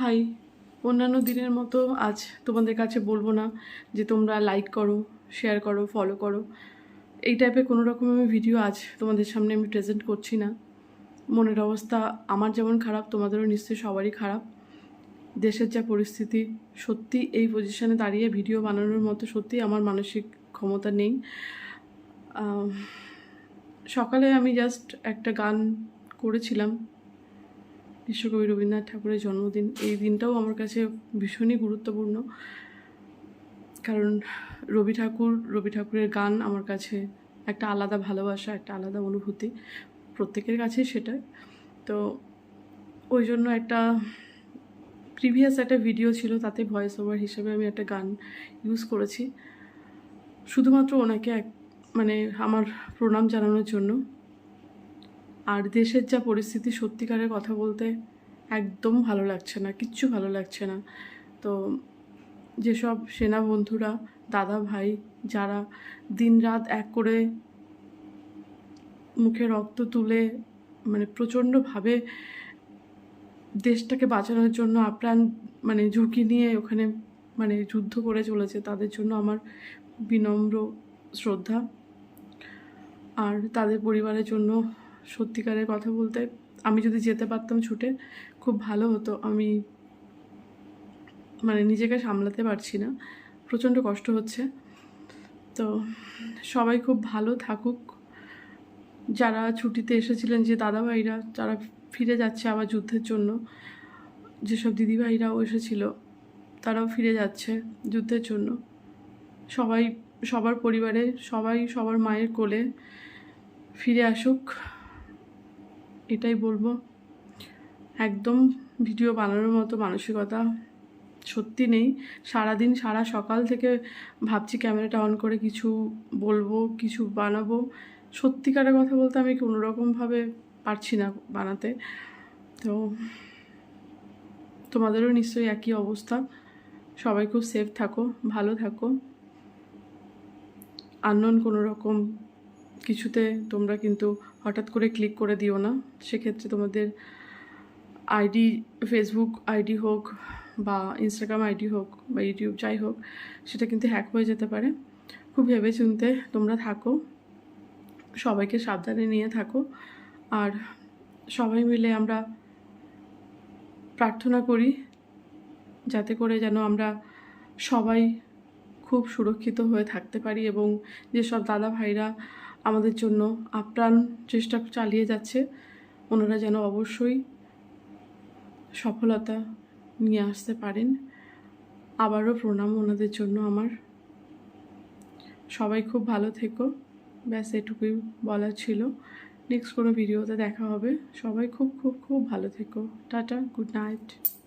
High, অন্যান্য দিনের মতো আজ তোমাদের কাছে বলব না যে তোমরা লাইক করো শেয়ার করো ফলো করো। এই টাইপের কোনো রকম আমি ভিডিও আজ তোমাদের সামনে আমি প্রেজেন্ট করছি না। মনের অবস্থা আমার যেমন খারাপ, তোমাদেরও নিশ্চয়ই সবারই খারাপ। দেশের যা পরিস্থিতি, সত্যি এই পজিশানে দাঁড়িয়ে ভিডিও বানানোর মতো সত্যি আমার মানসিক ক্ষমতা নেই। সকালে আমি জাস্ট একটা গান করেছিলাম। বিশ্বকবি রবীন্দ্রনাথ ঠাকুরের জন্মদিন, এই দিনটাও আমার কাছে ভীষণই গুরুত্বপূর্ণ। কারণ রবি ঠাকুর, রবি ঠাকুরের গান আমার কাছে একটা আলাদা ভালোবাসা, একটা আলাদা অনুভূতি। প্রত্যেকের কাছেই সেটা। তো ওই জন্য একটা প্রিভিয়াস একটা ভিডিও ছিল, তাতে ভয়েস ওভার হিসেবে আমি একটা গান ইউজ করেছি। শুধুমাত্র ওনাকে এক মানে আমার প্রণাম জানানোর জন্য। আর দেশের যা পরিস্থিতি সত্যিকারের কথা বলতে একদম ভালো লাগছে না, কিচ্ছু ভালো লাগছে না। তো যেসব সেনা বন্ধুরা, দাদা ভাই যারা দিনরাত এক করে মুখে রক্ত তুলে মানে প্রচণ্ডভাবে দেশটাকে বাঁচানোর জন্য আপ্রাণ মানে ঝুঁকি নিয়ে ওখানে মানে যুদ্ধ করে চলেছে, তাদের জন্য আমার বিনম্র শ্রদ্ধা। আর তাদের পরিবারের জন্য সত্যিকারের কথা বলতে আমি যদি যেতে পারতাম ছুটে, খুব ভালো হতো। আমি মানে নিজেকে সামলাতে পারছি না। প্রচণ্ড কষ্ট হচ্ছে। তো সবাই খুব ভালো থাকুক। যারা ছুটিতে এসেছিলেন যে দাদাভাইরা, যারা ফিরে যাচ্ছে আবার যুদ্ধের জন্য, যেসব দিদিভাইরাও এসেছিল, তারাও ফিরে যাচ্ছে যুদ্ধের জন্য। সবাই, সবার পরিবারে সবাই সবার মায়ের কোলে ফিরে আসুক। এটাই বলব। একদম ভিডিও বানানোর মতো মানসিকতা সত্যি নেই। সারাদিন, সারা সকাল থেকে ভাবছি ক্যামেরাটা অন করে কিছু বলব, কিছু বানাবো। সত্যিকারের কথা বলতে আমি কোনো রকমভাবে পারছি না বানাতে। তো তোমাদেরও নিশ্চয়ই একই অবস্থা। সবাই খুব সেফ থাকো, ভালো থাকো। আননোন কোনো রকম কিছুতে তোমরা কিন্তু হঠাৎ করে ক্লিক করে দিও না। সেক্ষেত্রে তোমাদের আইডি ফেসবুক আইডি হোক বা ইনস্টাগ্রাম আইডি হোক বা ইউটিউব যাই হোক, সেটা কিন্তু হ্যাক হয়ে যেতে পারে। খুব ভেবে চিনতে তোমরা থাকো, সবাইকে সাবধানে নিয়ে থাকো। আর সবাই মিলে আমরা প্রার্থনা করি যাতে করে যেন আমরা সবাই খুব সুরক্ষিত হয়ে থাকতে পারি এবং যেসব দাদা ভাইরা আমাদের জন্য আপ্রাণ চেষ্টা চালিয়ে যাচ্ছে। ওনারা যেন অবশ্যই সফলতা নিয়ে আসতে পারেন। আবারও প্রণাম ওনাদের জন্য আমার। সবাই খুব ভালো থেকো। ব্যাস, এটুকুই বলার ছিল। নেক্সট কোনো ভিডিওতে দেখা হবে। সবাই খুব খুব খুব ভালো থেকো। Tata, good night.